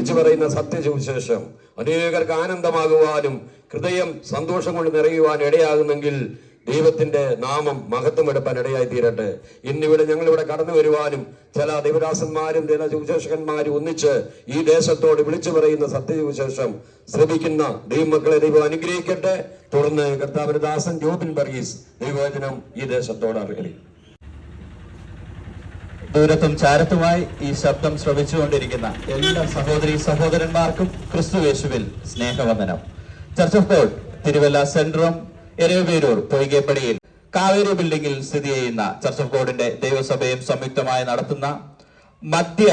വിളിച്ചു പറയുന്ന സത്യസുവിശേഷം. അനേകർക്ക് ആനന്ദമാകുവാനും ഹൃദയം സന്തോഷം കൊണ്ട് നിറയുവാനും ഇടയാകുന്നെങ്കിൽ ദൈവത്തിന്റെ നാമം മഹത്വം എടുപ്പാൻ ഇടയായി തീരട്ടെ. ഇന്നിവിടെ ഞങ്ങൾ ഇവിടെ കടന്നു വരുവാനും ചില ദൈവദാസന്മാരും ചില സുവിശേഷകന്മാരും ഒന്നിച്ച് ഈ ദേശത്തോട് വിളിച്ചു പറയുന്ന സത്യസുവിശേഷം ശ്രമിക്കുന്ന ദൈവമക്കളെ ദൈവം അനുഗ്രഹിക്കട്ടെ. തുടർന്ന് കർത്താവിന്റെ ദാസൻ ജോബിൻ ബർഗീസ് ദൈവവചനം ഈ ദേശത്തോട് അറിയിക്കും ദൂരത്തും ചാരത്തുമായി ഈ ശബ്ദം ശ്രവിച്ചുകൊണ്ടിരിക്കുന്ന എല്ലാ സഹോദരി സഹോദരന്മാർക്കും ക്രിസ്തുവേശുവിൽ സ്നേഹവന്ദനം. ചർച്ച് ഓഫ് ഗോഡ് തിരുവല്ല സെൻട്രം എരവേരൂർ പൊയ്കേപ്പടിയിൽ കാവേരി ബിൽഡിംഗിൽ സ്ഥിതി ചെയ്യുന്ന ചർച്ച് ഓഫ് ഗോഡിന്റെ ദൈവസഭയും സംയുക്തമായി നടത്തുന്ന മദ്യ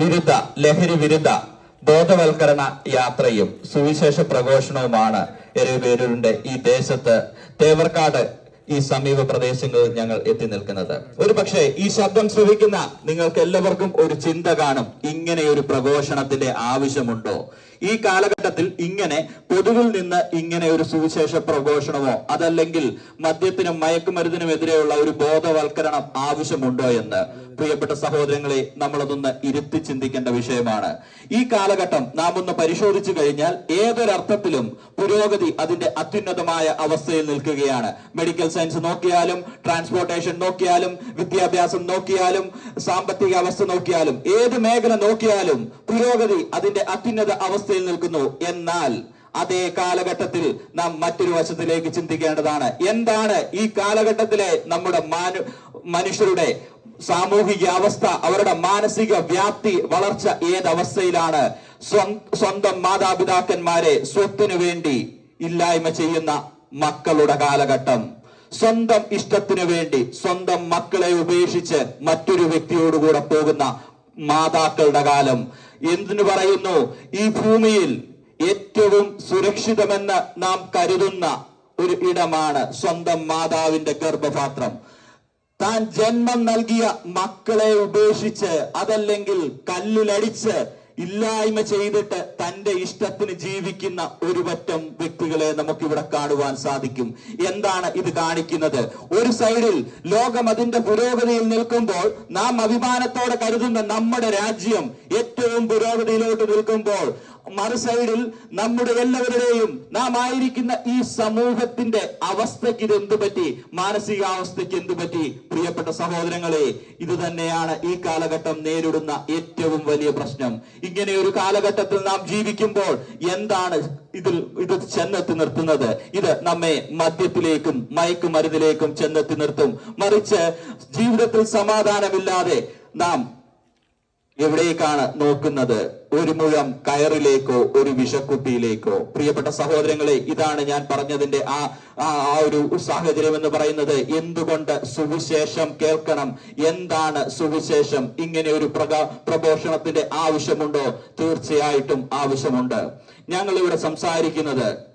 വിരുദ്ധ ലഹരി വിരുദ്ധ ബോധവൽക്കരണ യാത്രയും സുവിശേഷ പ്രഘോഷണവുമാണ് എരവേരൂരിന്റെ ഈ ദേശത്ത് തേവർക്കാട് ഈ സമീപ പ്രദേശങ്ങളിൽ ഞങ്ങൾ എത്തി നിൽക്കുന്നത്. ഒരു പക്ഷേ ഈ ശബ്ദം ശ്രവിക്കുന്ന നിങ്ങൾക്ക് എല്ലാവർക്കും ഒരു ചിന്ത കാണും. ഇങ്ങനെ ഒരു പ്രഘോഷണത്തിന്റെ ആവശ്യമുണ്ടോ? ഈ കാലഘട്ടത്തിൽ ഇങ്ങനെ പൊതുവിൽ നിന്ന് ഇങ്ങനെ ഒരു സുവിശേഷ പ്രഘോഷണമോ അതല്ലെങ്കിൽ മദ്യത്തിനും മയക്കുമരുന്നിനും എതിരെയുള്ള ഒരു ബോധവൽക്കരണം ആവശ്യമുണ്ടോ എന്ന്? പ്രിയപ്പെട്ട സഹോദരങ്ങളെ നമ്മളതൊന്ന് ഇരുത്തി ചിന്തിക്കേണ്ട വിഷയമാണ്. ഈ കാലഘട്ടം നാം ഒന്ന് പരിശോധിച്ചു കഴിഞ്ഞാൽ ഏതൊരർത്ഥത്തിലും പുരോഗതി അതിന്റെ അത്യുന്നതമായ അവസ്ഥയിൽ നിൽക്കുകയാണ്. മെഡിക്കൽ സയൻസ് നോക്കിയാലും ട്രാൻസ്പോർട്ടേഷൻ നോക്കിയാലും വിദ്യാഭ്യാസം നോക്കിയാലും സാമ്പത്തിക അവസ്ഥ നോക്കിയാലും ഏത് മേഖല നോക്കിയാലും പുരോഗതി അതിന്റെ അത്യുന്നത അവസ്ഥയിൽ നിൽക്കുന്നു. എന്നാൽ അതേ കാലഘട്ടത്തിൽ നാം മറ്റൊരു വശത്തിലേക്ക് ചിന്തിക്കേണ്ടതാണ്. എന്താണ് ഈ കാലഘട്ടത്തിലെ നമ്മുടെ മാനു മനുഷ്യരുടെ സാമൂഹിക അവസ്ഥ അവരുടെ മാനസിക വ്യാപ്തി വളർച്ച ഏതവസ്ഥയിലാണ്? സ്വം- സ്വന്തം മാതാപിതാക്കന്മാരെ സ്വത്തിനു വേണ്ടി ഇല്ലായ്മ ചെയ്യുന്ന മക്കളുടെ കാലഘട്ടം. സ്വന്തം ഇഷ്ടത്തിനു വേണ്ടി സ്വന്തം മക്കളെ ഉപേക്ഷിച്ച് മറ്റൊരു വ്യക്തിയോടുകൂടെ പോകുന്ന മാതാക്കളുടെ കാലം. എന്തിനു പറയുന്നു? ഈ ഭൂമിയിൽ ഏറ്റവും സുരക്ഷിതമെന്ന് നാം കരുതുന്ന ഒരു ഇടമാണ് സ്വന്തം മാതാവിന്റെ ഗർഭപാത്രം. താൻ ജന്മം നൽകിയ മക്കളെ ഉപേക്ഷിച്ച് അതല്ലെങ്കിൽ കല്ലിലടിച്ച് ഇല്ലായ്മ ചെയ്തിട്ട് തന്റെ ഇഷ്ടത്തിന് ജീവിക്കുന്ന ഒരു പറ്റം വ്യക്തികളെ നമുക്കിവിടെ കാണുവാൻ സാധിക്കും. എന്താണ് ഇത് കാണിക്കുന്നത്? ഒരു സൈഡിൽ ലോകം അതിന്റെ പുരോഗതിയിൽ നിൽക്കുമ്പോൾ നാം അഭിമാനത്തോടെ കരുതുന്ന നമ്മുടെ രാജ്യം ഏറ്റവും പുരോഗതിയിലോട്ട് നിൽക്കുമ്പോൾ മറു സൈഡിൽ നമ്മുടെ എല്ലാവരുടെയും നാം ആയിരിക്കുന്ന ഈ സമൂഹത്തിന്റെ അവസ്ഥയ്ക്ക് ഇത് എന്തു പറ്റി? മാനസികാവസ്ഥയ്ക്ക് എന്തു പറ്റി? പ്രിയപ്പെട്ട സഹോദരങ്ങളെ ഇത് തന്നെയാണ് ഈ കാലഘട്ടം നേരിടുന്ന ഏറ്റവും വലിയ പ്രശ്നം. ഇങ്ങനെ ഒരു കാലഘട്ടത്തിൽ നാം ജീവിക്കുമ്പോൾ എന്താണ് ഇതിൽ ഇത് ചെന്നെത്തി നിർത്തുന്നത്? ഇത് നമ്മെ മദ്യത്തിലേക്കും മയക്കുമരുന്നിലേക്കും ചെന്നെത്തി നിർത്തും. മറിച്ച് ജീവിതത്തിൽ സമാധാനമില്ലാതെ നാം എവിടേക്കാണ് നോക്കുന്നത്? ഒരു മുഴം കയറിലേക്കോ ഒരു വിഷക്കുപ്പിയിലേക്കോ പ്രിയപ്പെട്ട സഹോദരങ്ങളെ ഇതാണ് ഞാൻ പറഞ്ഞതിന്റെ ആ ആ ഒരു സാഹചര്യം എന്ന് പറയുന്നത്. എന്തുകൊണ്ട് സുവിശേഷം കേൾക്കണം? എന്താണ് സുവിശേഷം? ഇങ്ങനെ ഒരു പ്രഘോഷണത്തിന്റെ ആവശ്യമുണ്ടോ? തീർച്ചയായിട്ടും ആവശ്യമുണ്ട്. ഞങ്ങൾ ഇവിടെ സംസാരിക്കുന്നത്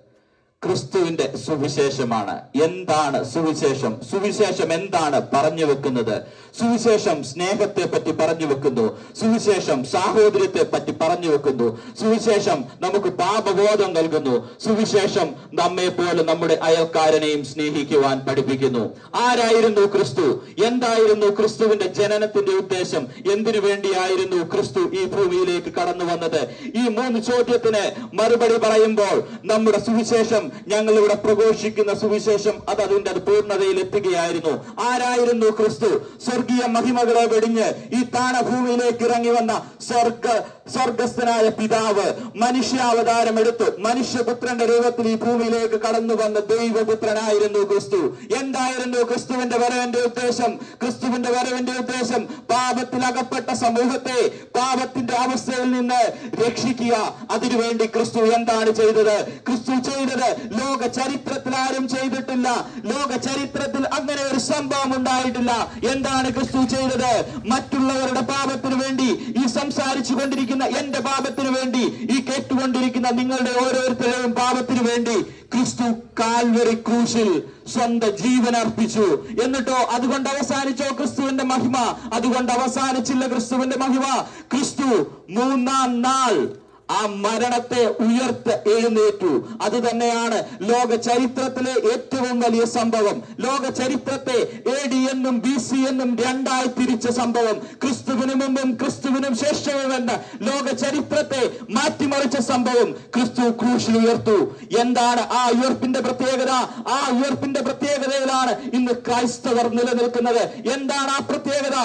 ക്രിസ്തുവിന്റെ സുവിശേഷമാണ്. എന്താണ് സുവിശേഷം? സുവിശേഷം എന്താണ് പറഞ്ഞു വെക്കുന്നത്? സുവിശേഷം സ്നേഹത്തെ പറ്റി പറഞ്ഞു വെക്കുന്നു. സുവിശേഷം സാഹോദര്യത്തെ പറ്റി പറഞ്ഞു വെക്കുന്നു. സുവിശേഷം നമുക്ക് പാപബോധം നൽകുന്നു. സുവിശേഷം നമ്മെ പോലെ നമ്മുടെ അയൽക്കാരനെയും സ്നേഹിക്കുവാൻ പഠിപ്പിക്കുന്നു. ആരായിരുന്നു ക്രിസ്തു? എന്തായിരുന്നു ക്രിസ്തുവിന്റെ ജനനത്തിന്റെ ഉദ്ദേശം? എന്തിനു വേണ്ടിയായിരുന്നു ക്രിസ്തു ഈ ഭൂമിയിലേക്ക് കടന്നു വന്നത്? ഈ മൂന്ന് ചോദ്യത്തിന് മറുപടി പറയുമ്പോൾ നമ്മുടെ സുവിശേഷം ഞങ്ങൾ ഇവിടെ പ്രഘോഷിക്കുന്ന സുവിശേഷം അത് അതിന്റെ പൂർണതയിൽ എത്തുകയായിരുന്നു. ആരായിരുന്നു ക്രിസ്തു? സ്വർഗീയ മഹിമകളെ വെടിഞ്ഞ് ഈ താണഭൂമിയിലേക്ക് ഇറങ്ങി വന്ന സ്വർഗ സ്വർഗസ്ഥനായ പിതാവ് മനുഷ്യാവതാരം എടുത്ത് മനുഷ്യപുത്രന്റെ രൂപത്തിൽ ഈ ഭൂമിയിലേക്ക് കടന്നു വന്ന ദൈവപുത്രനായിരുന്നു ക്രിസ്തു. എന്തായിരുന്നു ക്രിസ്തുവിന്റെ വരവിന്റെ ഉദ്ദേശം? ക്രിസ്തുവിന്റെ വരവിന്റെ ഉദ്ദേശം പാപത്തിൽ അകപ്പെട്ട സമൂഹത്തെ പാപത്തിന്റെ അവസ്ഥയിൽ നിന്ന് രക്ഷിക്കുക. അതിനുവേണ്ടി ക്രിസ്തു എന്താണ് ചെയ്തത്? ക്രിസ്തു ചെയ്തത് ലോക ചരിത്രത്തിൽ ആരും ചെയ്തിട്ടില്ല. ലോക ചരിത്രത്തിൽ അങ്ങനെ ഒരു സംഭവം ഉണ്ടായിട്ടില്ല. എന്താണ് ക്രിസ്തു ചെയ്തത്? മറ്റുള്ളവരുടെ പാപത്തിനു വേണ്ടി ഈ സംസാരിച്ചു കൊണ്ടിരിക്കുന്ന എന്റെ പാപത്തിനു വേണ്ടി ഈ കേട്ടുകൊണ്ടിരിക്കുന്ന നിങ്ങളുടെ ഓരോരുത്തരുടെയും പാപത്തിനു വേണ്ടി ക്രിസ്തു കാൽവരി ക്രൂശിൽ സ്വന്തം ജീവൻ അർപ്പിച്ചു. എന്നിട്ടോ അതുകൊണ്ട് അവസാനിച്ചോ ക്രിസ്തുവിന്റെ മഹിമ? അതുകൊണ്ട് അവസാനിച്ചില്ല ക്രിസ്തുവിന്റെ മഹിമ. ക്രിസ്തു മൂന്നാം നാൾ ആ മരണത്തെ ഉയർത്ത് എഴുന്നേറ്റു. അത് തന്നെയാണ് ലോക ചരിത്രത്തിലെ ഏറ്റവും വലിയ സംഭവം. ലോക ചരിത്രത്തെ എ ഡി എന്നും ബി സി എന്നും രണ്ടായി തിരിച്ച സംഭവം. ക്രിസ്തുവിനു മുമ്പും ക്രിസ്തുവിനും ശേഷവും എന്ന ലോക ചരിത്രത്തെ മാറ്റിമറിച്ച സംഭവം ക്രിസ്തു ക്രൂശിൽ ഉയർത്തു. എന്താണ് ആ ഉയർപ്പിന്റെ പ്രത്യേകത? ആ ഉയർപ്പിന്റെ പ്രത്യേകതയിലാണ് ഇന്ന് ക്രൈസ്തവർ നിലനിൽക്കുന്നത്. എന്താണ് ആ പ്രത്യേകത?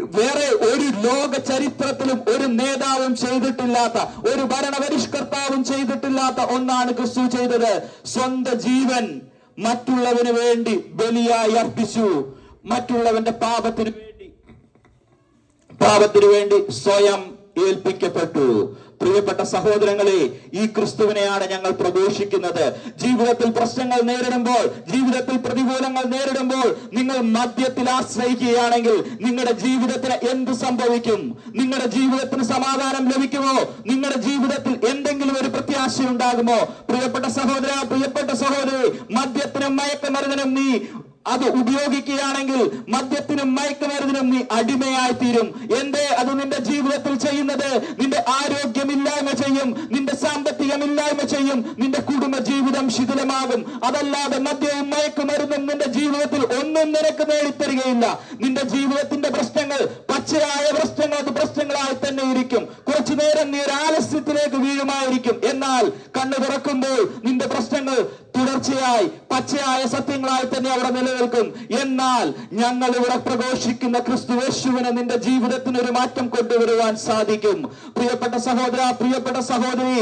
വേറെ ഒരു ലോക ചരിത്രത്തിലും ഒരു നേതാവും ചെയ്തിട്ടില്ലാത്ത ഒരു ഭരണപരിഷ്കർത്താവും ചെയ്തിട്ടില്ലാത്ത ഒന്നാണ് ക്രിസ്തു ചെയ്തത്. സ്വന്തം ജീവൻ മറ്റുള്ളവന് വേണ്ടി ബലിയായി അർപ്പിച്ചു. മറ്റുള്ളവന്റെ പാപത്തിന് വേണ്ടി പാപത്തിനു വേണ്ടി സ്വയം ഏൽപ്പിക്കപ്പെട്ടു. പ്രിയപ്പെട്ട സഹോദരങ്ങളെ ഈ ക്രിസ്തുവിനെയാണ് ഞങ്ങൾ പ്രഘോഷിക്കുന്നത്. ജീവിതത്തിൽ പ്രശ്നങ്ങൾ നേരിടുമ്പോൾ ജീവിതത്തിൽ പ്രതികൂലങ്ങൾ നേരിടുമ്പോൾ നിങ്ങൾ മദ്യത്തിൽ ആശ്രയിക്കുകയാണെങ്കിൽ നിങ്ങളുടെ ജീവിതത്തിന് എന്ത് സംഭവിക്കും? നിങ്ങളുടെ ജീവിതത്തിന് സമാധാനം ലഭിക്കുമോ? നിങ്ങളുടെ ജീവിതത്തിൽ എന്തെങ്കിലും ഒരു പ്രത്യാശ ഉണ്ടാകുമോ? പ്രിയപ്പെട്ട സഹോദര പ്രിയപ്പെട്ട സഹോദരി മദ്യത്തിനും മയക്കമരുന്നിനും നീ അത് ഉപയോഗിക്കുകയാണെങ്കിൽ മദ്യത്തിനും മയക്കുമരുന്നിനും നീ അടിമയായി തീരും എന്തേ അത് നിന്റെ ജീവിതത്തിൽ ചെയ്യുന്നത്? നിന്റെ ആരോഗ്യമില്ലായ്മ ചെയ്യും. നിന്റെ സാമ്പത്തികമില്ലായ്മ ചെയ്യും. നിന്റെ കുടുംബ ജീവിതം ശിഥിലമാകും. അതല്ലാതെ മദ്യവും മയക്കുമരുന്നും നിന്റെ ജീവിതത്തിൽ ഒന്നും നിനക്ക് നേടിത്തരികയില്ല. നിന്റെ ജീവിതത്തിന്റെ പ്രശ്നങ്ങൾ പച്ചയായ പ്രശ്നങ്ങൾ അത് പ്രശ്നങ്ങളായി തന്നെ ഇരിക്കും. കുറച്ചു നേരം നീ ഒരു ആലസ്യത്തിലേക്ക് വീഴുമായിരിക്കും. എന്നാൽ കണ്ണു തുറക്കുമ്പോൾ നിന്റെ പ്രശ്നങ്ങൾ തുടർച്ചയായി പച്ചയായ സത്യങ്ങളായി തന്നെ അവിടെ നിലനിൽക്കും. എന്നാൽ ഞങ്ങൾ ഇവിടെ പ്രഘോഷിക്കുന്ന ക്രിസ്തു യേശുവിന് നിന്റെ ജീവിതത്തിന് ഒരു മാറ്റം കൊണ്ടുവരുവാൻ സാധിക്കും. പ്രിയപ്പെട്ട സഹോദര പ്രിയപ്പെട്ട സഹോദരി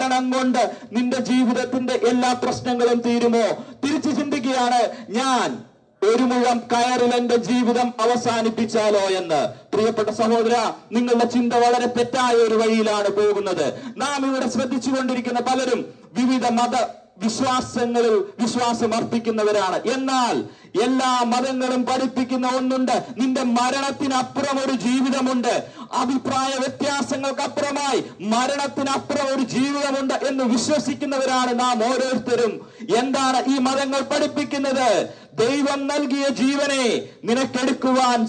മരണം കൊണ്ട് നിന്റെ ജീവിതത്തിന്റെ എല്ലാ പ്രശ്നങ്ങളും തീരുമോ? തിരിച്ചു ചിന്തിക്കുകയാണ് ഞാൻ ഒരു മുഴം കയറിൽ എന്റെ ജീവിതം അവസാനിപ്പിച്ചാലോ എന്ന്. പ്രിയപ്പെട്ട സഹോദര നിങ്ങളുടെ ചിന്ത വളരെ തെറ്റായ ഒരു വഴിയിലാണ് പോകുന്നത്. നാം ഇവിടെ ശ്രദ്ധിച്ചുകൊണ്ടിരിക്കുന്ന പലരും വിവിധ മത വിശ്വാസങ്ങളിൽ വിശ്വാസം അർപ്പിക്കുന്നവരാണ്. എന്നാൽ എല്ലാ മതങ്ങളും പഠിപ്പിക്കുന്ന ഒന്നുണ്ട്. നിന്റെ മരണത്തിനപ്പുറം ഒരു ജീവിതമുണ്ട്. അഭിപ്രായ വ്യത്യാസങ്ങൾക്കപ്പുറമായി മരണത്തിനപ്പുറം ഒരു ജീവിതമുണ്ട് എന്ന് വിശ്വസിക്കുന്നവരാണ് നാം ഓരോരുത്തരും. എന്താണ് ഈ മതങ്ങൾ പഠിപ്പിക്കുന്നത്? ദൈവം നൽകിയ ജീവനെ നിനക്കെടുക്കുവാൻ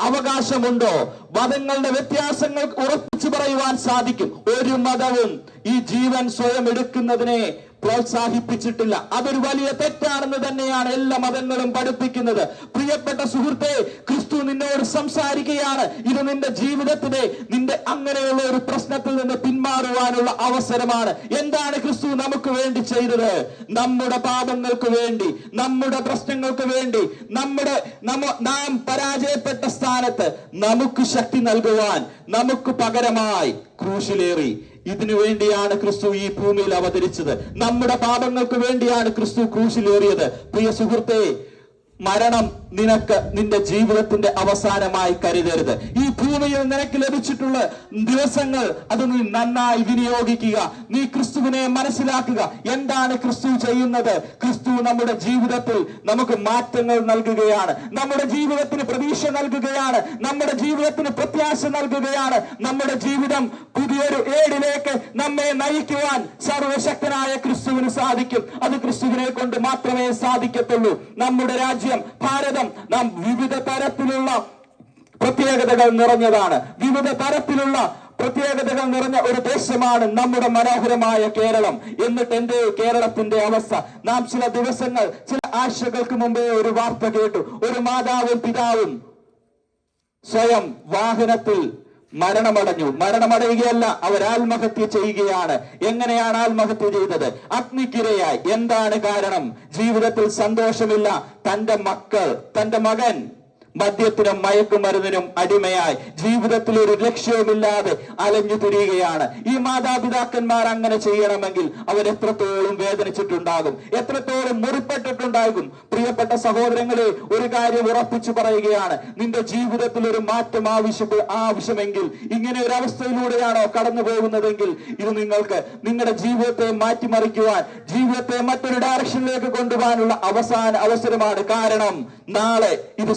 അവകാശമുണ്ടോ? മതങ്ങളുടെ വ്യത്യാസങ്ങൾ ഉറപ്പിച്ചു പറയുവാൻ സാധിക്കും. ഒരു മതവും ഈ ജീവൻ സ്വയം എടുക്കുന്നതിനെ പ്രോത്സാഹിപ്പിച്ചിട്ടില്ല. അതൊരു വലിയ തെറ്റാണെന്ന് തന്നെയാണ് എല്ലാ മതങ്ങളും പഠിപ്പിക്കുന്നത്. പ്രിയപ്പെട്ട സുഹൃത്തെ ക്രിസ്തു നിന്നോട് സംസാരിക്കുകയാണ്. ഇത് നിന്റെ ജീവിതത്തിലെ നിന്റെ അങ്ങനെയുള്ള ഒരു പ്രശ്നത്തിൽ നിന്ന് പിന്മാറുവാനുള്ള അവസരമാണ്. എന്താണ് ക്രിസ്തു നമുക്ക് വേണ്ടി ചെയ്തത്? നമ്മുടെ പാപങ്ങൾക്ക് വേണ്ടി നമ്മുടെ പ്രശ്നങ്ങൾക്ക് വേണ്ടി നമ്മുടെ നാം പരാജയപ്പെട്ട സ്ഥാനത്ത് നമുക്ക് ശക്തി നൽകുവാൻ നമുക്ക് പകരമായി ക്രൂശിലേറി. ഇതിനു വേണ്ടിയാണ് ക്രിസ്തു ഈ ഭൂമിയിൽ അവതരിച്ചത്. നമ്മുടെ പാപങ്ങൾക്ക് വേണ്ടിയാണ് ക്രിസ്തു ക്രൂശിലേറിയത്. പ്രിയ സുഹൃത്തെ മരണം നിനക്ക് നിന്റെ ജീവിതത്തിന്റെ അവസാനമായി കരുതരുത്. ഈ ഭൂമിയിൽ നിനക്ക് ലഭിച്ചിട്ടുള്ള ദിവസങ്ങൾ അത് നീ നന്നായി വിനിയോഗിക്കുക. നീ ക്രിസ്തുവിനെ മനസ്സിലാക്കുക. എന്താണ് ക്രിസ്തു ചെയ്യുന്നത്? ക്രിസ്തു നമ്മുടെ ജീവിതത്തിൽ നമുക്ക് മാറ്റങ്ങൾ നൽകുകയാണ്. നമ്മുടെ ജീവിതത്തിന് പ്രതീക്ഷ നൽകുകയാണ്. നമ്മുടെ ജീവിതത്തിന് പ്രത്യാശ നൽകുകയാണ്. നമ്മുടെ ജീവിതം പുതിയൊരു ഏടിലേക്ക് നമ്മെ നയിക്കുവാൻ സർവശക്തനായ ക്രിസ്തുവിന് സാധിക്കും. അത് ക്രിസ്തുവിനെ കൊണ്ട് മാത്രമേ സാധിക്കത്തുള്ളൂ. നമ്മുടെ രാജ്യം ഭാരതം നാം വിവിധ തരത്തിലുള്ള പ്രത്യേകതകൾ നിറഞ്ഞതാണ്. വിവിധ തരത്തിലുള്ള പ്രത്യേകതകൾ നിറഞ്ഞ ഒരു ദേശമാണ് നമ്മുടെ മനോഹരമായ കേരളം. എന്നിട്ട് എന്റെ കേരളത്തിന്റെ അവസ്ഥ. നാം ചില ദിവസങ്ങൾ ചില ആഴ്ചകൾക്ക് മുമ്പേ ഒരു വാർത്ത കേട്ടു. ഒരു മാതാവും പിതാവും സ്വയം വാഹനത്തിൽ മരണമടഞ്ഞു. മരണമടയുകയല്ല അവർ ആത്മഹത്യ ചെയ്യുകയാണ്. എങ്ങനെയാണ് ആത്മഹത്യ ചെയ്തത്? അഗ്നിക്കിരയായി. എന്താണ് കാരണം? ജീവിതത്തിൽ സന്തോഷമില്ല. തന്റെ മക്കൾ തന്റെ മകൻ മദ്യത്തിനും മയക്കുമരുന്നിനും അടിമയായി. ജീവിതത്തിൽ ഒരു ലക്ഷ്യവുമില്ലാതെ അലഞ്ഞു തിരിയുകയാണ്. ഈ മാതാപിതാക്കന്മാർ അങ്ങനെ ചെയ്യണമെങ്കിൽ അവർ എത്രത്തോളം വേദനിച്ചിട്ടുണ്ടാകും. എത്രത്തോളം മുറിപ്പെട്ടിട്ടുണ്ടാകും. പ്രിയപ്പെട്ട സഹോദരങ്ങളെ ഒരു കാര്യം ഉറപ്പിച്ചു പറയുകയാണ്. നിന്റെ ജീവിതത്തിൽ ഒരു മാറ്റം ആവശ്യം ആവശ്യമെങ്കിൽ ഇങ്ങനെ ഒരു അവസ്ഥയിലൂടെയാണോ കടന്നു പോകുന്നതെങ്കിൽ ഇത് നിങ്ങൾക്ക് നിങ്ങളുടെ ജീവിതത്തെ മാറ്റിമറിക്കുവാൻ ജീവിതത്തെ മറ്റൊരു ഡയറക്ഷനിലേക്ക് കൊണ്ടുപോകാനുള്ള അവസാന അവസരമാണ് കാരണം നാളെ ഇത്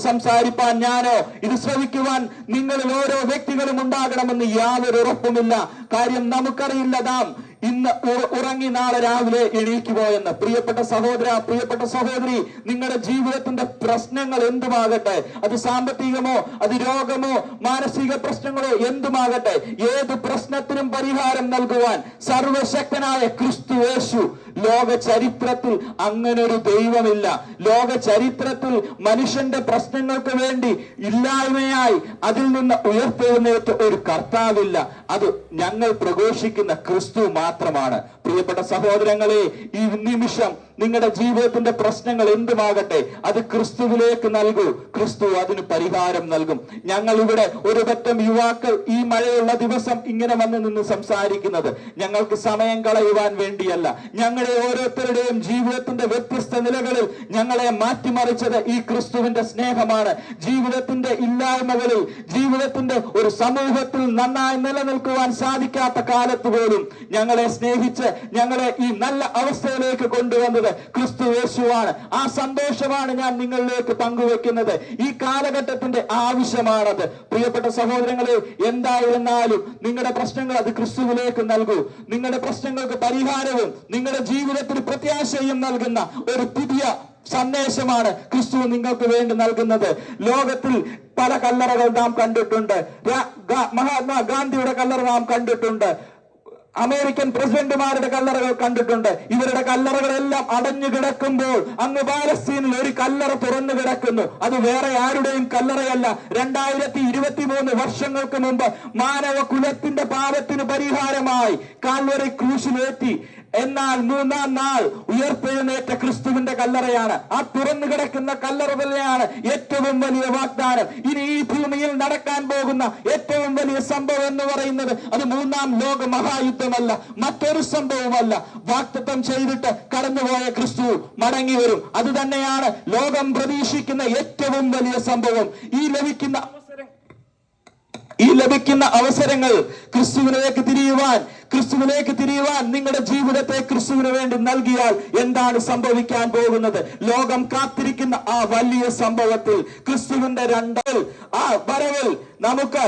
സംസാരിപ്പാൻ ഞാനോ? ഇത് ശ്രവിക്കുവാൻ നിങ്ങളിൽ ഓരോ വ്യക്തികളും ഉണ്ടാകണമെന്ന് യാതൊരു ഉറപ്പുമില്ല. കാര്യം നമുക്കറിയില്ല നാം ഇന്ന് ഉറങ്ങി നാളെ രാവിലെ എണീക്കുമോ എന്ന്. പ്രിയപ്പെട്ട സഹോദര പ്രിയപ്പെട്ട സഹോദരി നിങ്ങളുടെ ജീവിതത്തിന്റെ പ്രശ്നങ്ങൾ എന്തുമാകട്ടെ? അത് സാമ്പത്തികമോ അത് രോഗമോ മാനസിക പ്രശ്നങ്ങളോ എന്തുമാകട്ടെ? ഏത് പ്രശ്നത്തിനും പരിഹാരം നൽകുവാൻ സർവശക്തനായ ക്രിസ്തു യേശു ലോക ചരിത്രത്തിൽ അങ്ങനെ ഒരു ദൈവമില്ല. ലോക ചരിത്രത്തിൽ മനുഷ്യന്റെ പ്രശ്നങ്ങൾക്ക് വേണ്ടി ഇല്ലായ്മയായി അതിൽ നിന്ന് ഉയർത്തെഴുന്നേറ്റ ഒരു കർത്താവില്ല. അത് ഞങ്ങൾ പ്രഘോഷിക്കുന്ന ക്രിസ്തു മാത്രമാണ്. പ്രിയപ്പെട്ട സഹോദരങ്ങളെ ഈ നിമിഷം നിങ്ങളുടെ ജീവിതത്തിന്റെ പ്രശ്നങ്ങൾ എന്തുമാകട്ടെ അത് ക്രിസ്തുവിലേക്ക് നൽകൂ. ക്രിസ്തു അതിന് പരിഹാരം നൽകും. ഞങ്ങൾ ഇവിടെ ഒരു പറ്റം യുവാക്കൾ ഈ മഴയുള്ള ദിവസം ഇങ്ങനെ വന്ന് നിന്ന് സംസാരിക്കുന്നത്. ഞങ്ങൾക്ക് സമയം കളയുവാൻ വേണ്ടിയല്ല. ഞങ്ങളെ ഓരോരുത്തരുടെയും ജീവിതത്തിന്റെ വ്യത്യസ്ത നിലകളിൽ ഞങ്ങളെ മാറ്റിമറിച്ചത് ഈ ക്രിസ്തുവിന്റെ സ്നേഹമാണ്. ജീവിതത്തിന്റെ ഇല്ലായ്മകളിൽ ജീവിതത്തിന്റെ ഒരു സമൂഹത്തിൽ നന്നായി നിലനിൽക്കുവാൻ സാധിക്കാത്ത കാലത്ത് പോലും ഞങ്ങളെ സ്നേഹിച്ച് ഞങ്ങളെ ഈ നല്ല അവസ്ഥയിലേക്ക് കൊണ്ടുവന്നത് ക്രിസ്തു യേശുവാണ്. ആ സന്തോഷമാണ് ഞാൻ നിങ്ങളിലേക്ക് പങ്കുവെക്കുന്നത്. ഈ കാലഘട്ടത്തിന്റെ ആവശ്യമാണത്. പ്രിയപ്പെട്ട സഹോദരങ്ങളെ എന്തായിരുന്നാലും നിങ്ങളുടെ പ്രശ്നങ്ങൾ അത് ക്രിസ്തുവിലേക്ക് നൽകൂ. നിങ്ങളുടെ പ്രശ്നങ്ങൾക്ക് പരിഹാരവും നിങ്ങളുടെ ജീവിതത്തിന് പ്രത്യാശയും നൽകുന്ന ഒരു പുതിയ സന്ദേശമാണ് ക്രിസ്തു നിങ്ങൾക്ക് വേണ്ടി നൽകുന്നത്. ലോകത്തിൽ പല കല്ലറകൾ നാം കണ്ടിട്ടുണ്ട്. മഹാത്മാ ഗാന്ധിയുടെ കല്ലറ നാം കണ്ടിട്ടുണ്ട്. അമേരിക്കൻ പ്രസിഡന്റുമാരുടെ കല്ലറകൾ കണ്ടിട്ടുണ്ട്. ഇവരുടെ കല്ലറകളെല്ലാം അടഞ്ഞു കിടക്കുമ്പോൾ അങ്ങ് പാലസ്തീനിൽ ഒരു കല്ലറ തുറന്നു കിടക്കുന്നു. അത് വേറെ ആരുടെയും കല്ലറയല്ല. രണ്ടായിരത്തി ഇരുപത്തി മൂന്ന് വർഷങ്ങൾക്ക് മുമ്പ് മാനവ കുലത്തിന്റെ പാപത്തിന് പരിഹാരമായി കാൽവറി ക്രൂശിലേറ്റി എന്നാൽ മൂന്നാം നാൾ ഉയർത്തെഴുന്നേറ്റ ക്രിസ്തുവിന്റെ കല്ലറയാണ്. ആ തുറന്നു കിടക്കുന്ന കല്ലറ തന്നെയാണ് ഏറ്റവും വലിയ വാഗ്ദാനം. ഇനി ഈ ഭൂമിയിൽ നടക്കാൻ പോകുന്ന ഏറ്റവും വലിയ സംഭവം എന്ന് പറയുന്നത് അത് മൂന്നാം ലോക മഹായുദ്ധമല്ല. മറ്റൊരു സംഭവമല്ല. വാക്തത്വം ചെയ്തിട്ട് കടന്നുപോയ ക്രിസ്തു മടങ്ങി വരും. അത് തന്നെയാണ് ലോകം പ്രതീക്ഷിക്കുന്ന ഏറ്റവും വലിയ സംഭവം. ഈ ലഭിക്കുന്ന ഈ ലഭിക്കുന്ന അവസരങ്ങൾ ക്രിസ്തുവിനേക്ക് തിരിയുവാൻ ക്രിസ്തുവിനേക്ക് തിരിയുവാൻ നിങ്ങളുടെ ജീവിതത്തെ ക്രിസ്തുവിന് വേണ്ടി നൽകിയാൽ എന്താണ് സംഭവിക്കാൻ പോകുന്നത്? ലോകം കാത്തിരിക്കുന്ന ആ വലിയ സംഭവത്തിൽ ക്രിസ്തുവിന്റെ രണ്ടൽ ആ വരവിൽ നമുക്ക്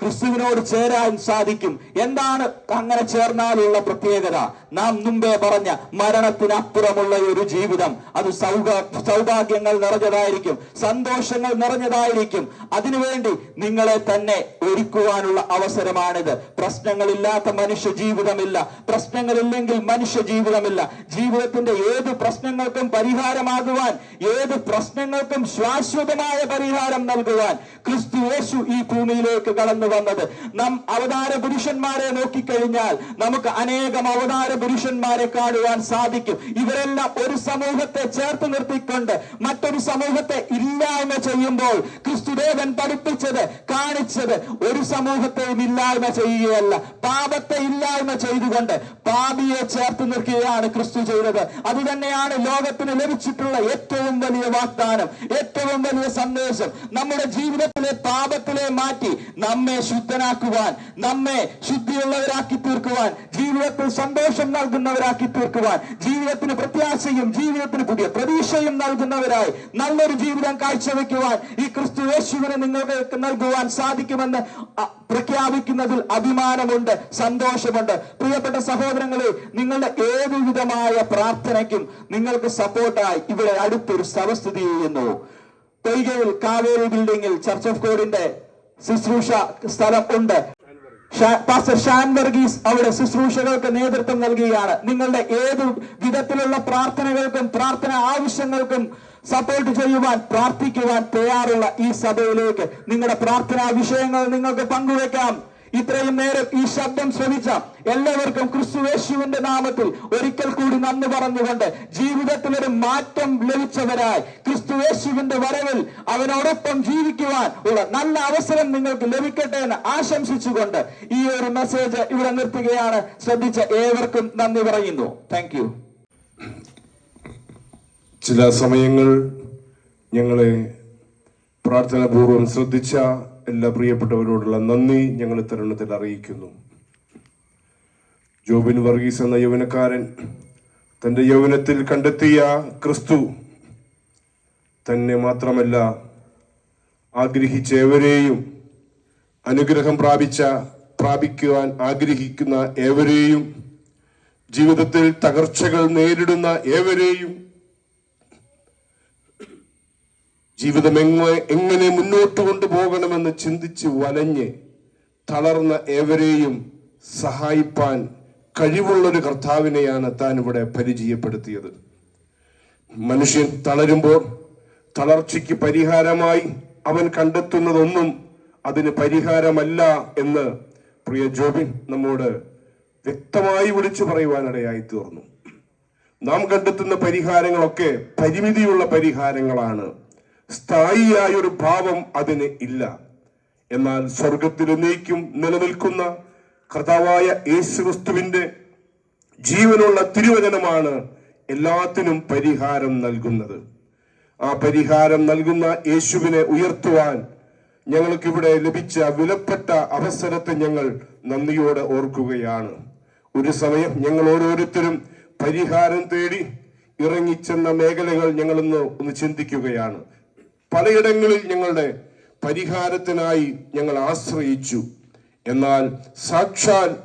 ക്രിസ്തുവിനോട് ചേരാൻ സാധിക്കും. എന്താണ് അങ്ങനെ ചേർന്നാലുള്ള പ്രത്യേകത? നാം മുമ്പേ പറഞ്ഞ മരണത്തിനപ്പുറമുള്ള ഒരു ജീവിതം. അത് സൗഭാഗ്യങ്ങൾ നിറഞ്ഞതായിരിക്കും. സന്തോഷങ്ങൾ നിറഞ്ഞതായിരിക്കും. അതിനുവേണ്ടി നിങ്ങളെ തന്നെ ഒരുക്കുവാനുള്ള അവസരമാണിത്. പ്രശ്നങ്ങളില്ലാത്ത മനുഷ്യ ജീവിതമില്ല. പ്രശ്നങ്ങളില്ലെങ്കിൽ മനുഷ്യ ജീവിതമില്ല. ജീവിതത്തിന്റെ ഏത് പ്രശ്നങ്ങൾക്കും പരിഹാരമാകുവാൻ ഏത് പ്രശ്നങ്ങൾക്കും ശാശ്വതമായ പരിഹാരം നൽകുവാൻ ക്രിസ്തു യേശു ഈ ഭൂമിയിലേക്ക് കടന്നു വന്നത്. നാം അവതാര പുരുഷന്മാരെ നോക്കിക്കഴിഞ്ഞാൽ നമുക്ക് അനേകം അവതാര പുരുഷന്മാരെ കാണുവാൻ സാധിക്കും. ഇവരെല്ലാം ഒരു സമൂഹത്തെ ചേർത്ത് നിർത്തിക്കൊണ്ട് മറ്റൊരു സമൂഹത്തെ ഇല്ലായ്മ ചെയ്യുമ്പോൾ ക്രിസ്തുദേവൻ പഠിപ്പിച്ചത് കാണിച്ചത് ഒരു സമൂഹത്തെയും ഇല്ലായ്മ ചെയ്യുകയല്ല. പാപത്തെ ഇല്ലായ്മ ചെയ്തുകൊണ്ട് പാപിയെ ചേർത്ത് നിർത്തുകയാണ് ക്രിസ്തു ചെയ്തത്. അതുതന്നെയാണ് ലോകത്തിന് ലഭിച്ചിട്ടുള്ള ഏറ്റവും വലിയ വാഗ്ദാനം ഏറ്റവും വലിയ സന്ദേശം. നമ്മുടെ ജീവിതത്തിലെ പാപത്തിലെ മാറ്റി നമ്മെ ശുദ്ധനാക്കുവാൻ നമ്മെ ശുദ്ധിയുള്ളവരാക്കി തീർക്കുവാൻ ജീവിതത്തിൽ സന്തോഷം നൽകുന്നവരാക്കി തീർക്കുവാൻ ജീവിതത്തിന് പ്രത്യാശയും ജീവിതത്തിന് പുതിയ പ്രതീക്ഷയും നൽകുന്നവരായി നല്ലൊരു ജീവിതം കാഴ്ചവെക്കുവാൻ ഈ ക്രിസ്തു യേശുവിനെ നിങ്ങൾക്ക് നൽകുവാൻ സാധിക്കുമെന്ന് പ്രഖ്യാപിക്കുന്നതിൽ അഭിമാനമുണ്ട് സന്തോഷമുണ്ട്. പ്രിയപ്പെട്ട സഹോദരങ്ങളെ നിങ്ങളുടെ ഏതുവിധമായ പ്രാർത്ഥനയ്ക്കും നിങ്ങൾക്ക് സപ്പോർട്ടായി ഇവിടെ അടുത്തൊരു സഭ സ്ഥിതി ചെയ്യുന്നു. പൊയ്കയിൽ കാവേരി ബിൽഡിംഗിൽ ചർച്ച് ഓഫ് ഗോഡിന്റെ ശുശ്രൂഷ സ്ഥലം ഉണ്ട്. പാസ്റ്റർ ഷാൻ വർഗീസ് അവിടെ ശുശ്രൂഷകൾക്ക് നേതൃത്വം നൽകുകയാണ്. നിങ്ങളുടെ ഏത് വിധത്തിലുള്ള പ്രാർത്ഥനകൾക്കും പ്രാർത്ഥന ആവശ്യങ്ങൾക്കും സപ്പോർട്ട് ചെയ്യുവാൻ പ്രാർത്ഥിക്കുവാൻ തയ്യാറുള്ള ഈ സഭയിലേക്ക് നിങ്ങളുടെ പ്രാർത്ഥനാ വിഷയങ്ങൾ നിങ്ങൾക്ക് പങ്കുവെക്കാം. ഇത്രയും നേരം ഈ ശബ്ദം ശ്രമിച്ച എല്ലാവർക്കും ക്രിസ്തു യേശുവിന്റെ നാമത്തിൽ ഒരിക്കൽ കൂടി നന്ദി പറഞ്ഞുകൊണ്ട് ജീവിതത്തിൽ ഒരു മാറ്റം ലഭിച്ചവരായി ക്രിസ്തു യേശുവിന്റെ വരവിൽ അവനോടൊപ്പം ജീവിക്കുവാൻ ഉള്ള നല്ല അവസരം നിങ്ങൾക്ക് ലഭിക്കട്ടെ എന്ന് ആശംസിച്ചുകൊണ്ട് ഈ ഒരു മെസ്സേജ് ഇവിടെ നിർത്തുകയാണ്. ശ്രദ്ധിച്ച ഏവർക്കും നന്ദി പറയുന്നു. താങ്ക് ചില സമയങ്ങൾ ഞങ്ങളെ പ്രാർത്ഥനാപൂർവം ശ്രദ്ധിച്ച എല്ലാ പ്രിയപ്പെട്ടവരോടുള്ള നന്ദി ഞങ്ങൾ തരുണത്തിൽ അറിയിക്കുന്നു. ജോബിൻ വർഗീസ് എന്ന യൗവനക്കാരൻ തന്റെ യൗവനത്തിൽ കണ്ടെത്തിയ ക്രിസ്തു തന്നെ മാത്രമല്ല ആഗ്രഹിച്ച ഏവരെയും അനുഗ്രഹം പ്രാപിച്ച പ്രാപിക്കുവാൻ ആഗ്രഹിക്കുന്ന ഏവരെയും ജീവിതത്തിൽ തകർച്ചകൾ നേരിടുന്ന ഏവരെയും ജീവിതം എങ്ങനെ മുന്നോട്ട് കൊണ്ടുപോകണമെന്ന് ചിന്തിച്ച് വലഞ്ഞ് തളർന്ന ഏവരെയും സഹായിപ്പാൻ കഴിവുള്ളൊരു കർത്താവിനെയാണ് താൻ ഇവിടെ പരിചയപ്പെടുത്തിയത്. മനുഷ്യൻ തളരുമ്പോൾ തളർച്ചയ്ക്ക് പരിഹാരമായി അവൻ കണ്ടെത്തുന്നതൊന്നും അതിന് പരിഹാരമല്ല എന്ന് പ്രിയ ജോബിൻ നമ്മോട് വ്യക്തമായി വിളിച്ചു പറയുവാനിടയായി തീർന്നു. നാം കണ്ടെത്തുന്ന പരിഹാരങ്ങളൊക്കെ പരിമിതിയുള്ള പരിഹാരങ്ങളാണ്. സ്ഥായിയായ ഒരു ഭാവം അതിന് ഇല്ല. എന്നാൽ സ്വർഗത്തിൽ എന്നേക്കും നിലനിൽക്കുന്ന കർത്താവായ യേശുക്രിസ്തുവിന്റെ ജീവനുള്ള തിരുവചനമാണ് എല്ലാത്തിനും പരിഹാരം നൽകുന്നത്. ആ പരിഹാരം നൽകുന്ന യേശുവിനെ ഉയർത്തുവാൻ ഞങ്ങൾക്കിവിടെ ലഭിച്ച വിലപ്പെട്ട അവസരത്തെ ഞങ്ങൾ നന്ദിയോടെ ഓർക്കുകയാണ്. ഒരു സമയം ഞങ്ങൾ ഓരോരുത്തരും പരിഹാരം തേടി ഇറങ്ങിച്ചെന്ന മേഖലകൾ ഞങ്ങളിന്ന് ഒന്ന് ചിന്തിക്കുകയാണ്. പലയിടങ്ങളിൽ ഞങ്ങളുടെ പരിഹാരത്തിനായി ഞങ്ങൾ ആശ്രയിച്ചു. എന്നാൽ സാക്ഷാൽ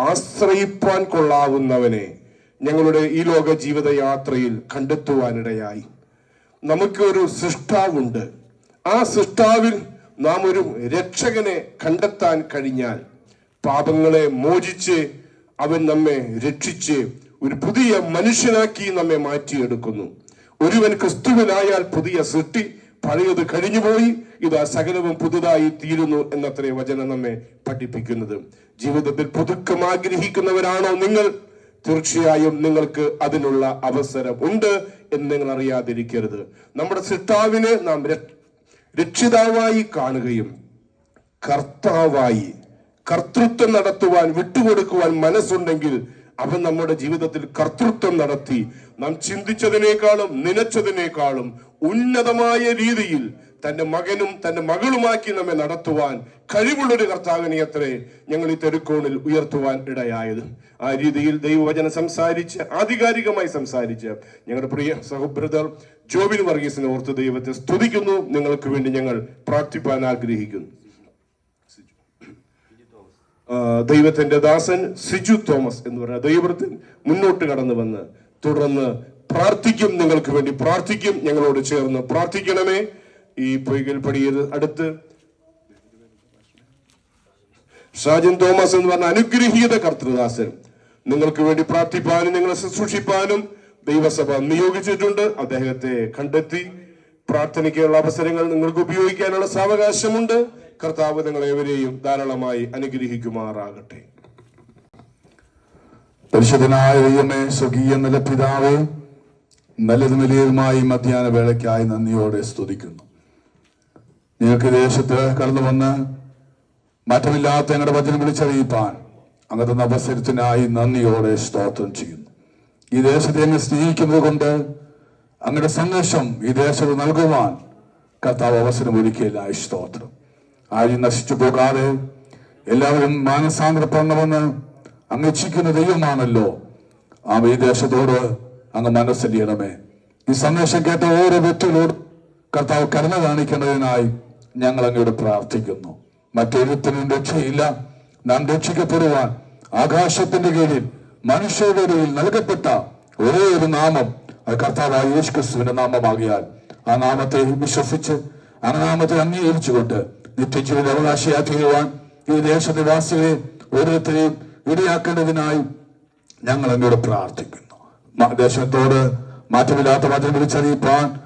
ആശ്രയിപ്പാൻ കൊള്ളാവുന്നവനെ ഞങ്ങളുടെ ഈ ലോക ജീവിതയാത്രയിൽ കണ്ടെത്തുവാനിടയായി നമുക്കൊരു സൃഷ്ടാവുണ്ട്. ആ സൃഷ്ടാവിൽ നാം ഒരു രക്ഷകനെ കണ്ടെത്താൻ കഴിഞ്ഞാൽ പാപങ്ങളെ മോചിച്ച് അവൻ നമ്മെ രക്ഷിച്ച് ഒരു പുതിയ മനുഷ്യനാക്കി നമ്മെ മാറ്റിയെടുക്കുന്നു. ഒരുവൻ ക്രിസ്തുവിനായാൽ പുതിയ സൃഷ്ടി പഴയത് കഴിഞ്ഞുപോയി ഇതാ സകലവും പുതുതായി തീരുന്നു എന്നത്രേ വചനം നമ്മെ പഠിപ്പിക്കുന്നത്. ജീവിതത്തിൽ പുതുക്കം ആഗ്രഹിക്കുന്നവരാണോ നിങ്ങൾ? തീർച്ചയായും നിങ്ങൾക്ക് അതിനുള്ള അവസരം ഉണ്ട് എന്ന് നിങ്ങൾ അറിയാതിരിക്കരുത്. നമ്മുടെ സൃഷ്ടാവിനെ നാം രക്ഷ- രക്ഷിതാവായി കാണുകയും കർത്താവായി കർത്തൃത്വം നടത്തുവാൻ വിട്ടുകൊടുക്കുവാൻ മനസ്സുണ്ടെങ്കിൽ അവൻ നമ്മുടെ ജീവിതത്തിൽ കർത്തൃത്വം നടത്തി. നാം ചിന്തിച്ചതിനേക്കാളും നനച്ചതിനേക്കാളും ഉന്നതമായ രീതിയിൽ തന്റെ മകനും തന്റെ മകളുമാക്കി നമ്മെ നടത്തുവാൻ കഴിവുള്ളൊരു കർത്താവിനെ അത്രേ ഞങ്ങൾ ഈ തെരുക്കോണിൽ ഉയർത്തുവാൻ ഇടയായത്. ആ രീതിയിൽ ദൈവവചനം സംസാരിച്ച് ആധികാരികമായി സംസാരിച്ച് ഞങ്ങളുടെ പ്രിയ സഹോബ്രദർ ജോബിൻ വർഗീസിനെ ഓർത്ത് ദൈവത്തെ സ്തുതിക്കുന്നു. നിങ്ങൾക്ക് വേണ്ടി ഞങ്ങൾ പ്രാർത്ഥിപ്പാൻ ആഗ്രഹിക്കുന്നു. ദൈവത്തിന്റെ ദാസൻ സിജു തോമസ് എന്ന് പറയുന്ന ദൈവത്തിൽ മുന്നോട്ട് കടന്നു വന്ന് തുടർന്ന് പ്രാർത്ഥിക്കും നിങ്ങൾക്ക് വേണ്ടി പ്രാർത്ഥിക്കും ഞങ്ങളോട് ചേർന്ന്. പ്രാർത്ഥിക്കണമേ. ഈ പൊയ്കൽ പടിയത് അടുത്ത് ഷാജൻ തോമസ് എന്ന് പറഞ്ഞ അനുഗ്രഹീത കർത്തൃദാസൻ. നിങ്ങൾക്ക് വേണ്ടി പ്രാർത്ഥിപ്പാനും നിങ്ങളെ ശുശ്രൂഷിപ്പാനും ദൈവസഭ നിയോഗിച്ചിട്ടുണ്ട്. അദ്ദേഹത്തെ കണ്ടെത്തി പ്രാർത്ഥനയ്ക്കുള്ള അവസരങ്ങൾ നിങ്ങൾക്ക് ഉപയോഗിക്കാനുള്ള സാവകാശമുണ്ട്. കർത്താവ് നിങ്ങളെവരെയും ധാരാളമായി അനുഗ്രഹിക്കുമാറാകട്ടെ. പരിശുദ്ധനായ ദൈവമേ സ്വകീയ നില പിതാവേ നല്ലതും വലിയതുമായി മധ്യാഹ്ന വേളയ്ക്കായി നന്ദിയോടെ സ്തുതിക്കുന്നു. നിങ്ങൾക്ക് ദേശത്ത് കടന്നു വന്ന് മാറ്റമില്ലാത്ത ഞങ്ങളുടെ വചനം വിളിച്ചറിയിപ്പാൻ അങ്ങ് തന്ന അവസരത്തിനായി നന്ദിയോടെ സ്തോത്രം ചെയ്യുന്നു. ഈ ദേശത്തെ അങ്ങ് സ്നേഹിക്കുന്നത് കൊണ്ട് അങ്ങയുടെ സന്ദേശം ഈ ദേശത്ത് നൽകുവാൻ കർത്താവ് അവസരം ഒരുക്കിയില്ലായി സ്തോത്രം. ആരും നശിച്ചു പോകാതെ എല്ലാവരും മാനസാന്തരപ്പെടണമെന്ന് അങ്ങ് ഇച്ഛിക്കുന്ന ദൈവമാണല്ലോ. ആ ഈ ദേശത്തോട് അങ്ങ് മനസ്സലിയണമേ ഈ സന്ദേശം കേട്ട ഓരോ വ്യക്തികളോട് കർത്താവ് കരുണ കാണിക്കേണ്ടതിനായി ഞങ്ങൾ അങ്ങയോട് പ്രാർത്ഥിക്കുന്നു. മറ്റൊരുത്തിനും രക്ഷയില്ല. നാം രക്ഷിക്കപ്പെടുവാൻ ആകാശത്തിന്റെ കീഴിൽ മനുഷ്യരുടെ ഇടയിൽ നൽകപ്പെട്ട ഒരേ ഒരു നാമം അത് കർത്താവായ യേശു ക്രിസ്തുവിന്റെ നാമമാകിയാൽ ആ നാമത്തെ വിശ്വസിച്ച് ആ നാമത്തെ അംഗീകരിച്ചുകൊണ്ട് നിത്യജീവിത അവകാശിയാക്കിയുവാൻ ഈ ദേശനിവാസികളെ ഓരോരുത്തരെയും ഇടയാക്കേണ്ടതിനായി ഞങ്ങൾ അങ്ങോട് പ്രാർത്ഥിക്കുന്നു. ദേശത്തോട് മാറ്റമില്ലാത്ത വചനം വിളിച്ചറിയിപ്പാൻ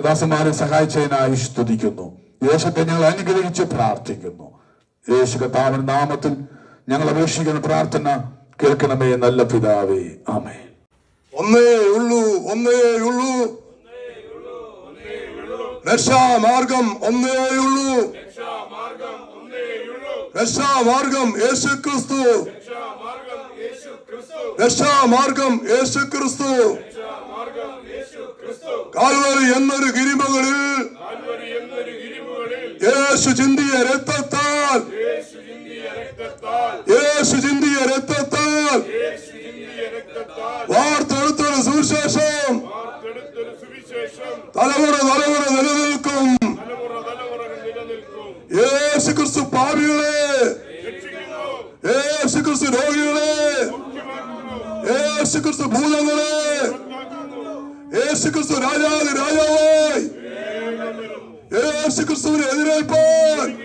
ദാസന്മാരെ സഹായിച്ചതിനായി സ്തുതിക്കുന്നു. ദേശത്തെ ഞങ്ങൾ അനുഗ്രഹിച്ച് പ്രാർത്ഥിക്കുന്നു. യേശു കർത്താവിന്റെ നാമത്തിൽ ഞങ്ങൾ അപേക്ഷിക്കുന്ന പ്രാർത്ഥന കേൾക്കണമേ നല്ല പിതാവേ. ആമേ ഒന്നേ ഉള്ളൂ ഒന്നേ ഉള്ളൂ. രക്ഷാമാർഗം ഒന്നേ ഉള്ളൂ. രക്ഷാമാർഗം യേശു ക്രിസ്തു. രക്ഷാമാർഗം യേശു ക്രിസ്തു കാൽവരി എന്നൊരു ഗിരിമകളിൽ യേശു ചിന്തിയ രക്തത്താൽ യേശു ചിന്തിയ രക്തത്താൽ വാർത്തെടുത്തൊരു സുവിശേഷം. തലമുറ തലമുറ നിലനിൽക്കും യേശു ക്രിസ്തു പാപികളെ യേശു ക്രിസ്തു രോഗികളെ യേശു ക്രിസ്തു ഭൂതങ്ങളെ. യേശു ക്രിസ്തു രാജാതി രാജാവായി. യേശു ക്രിസ്തുവിനെ എതിരേൽപ്പാൻ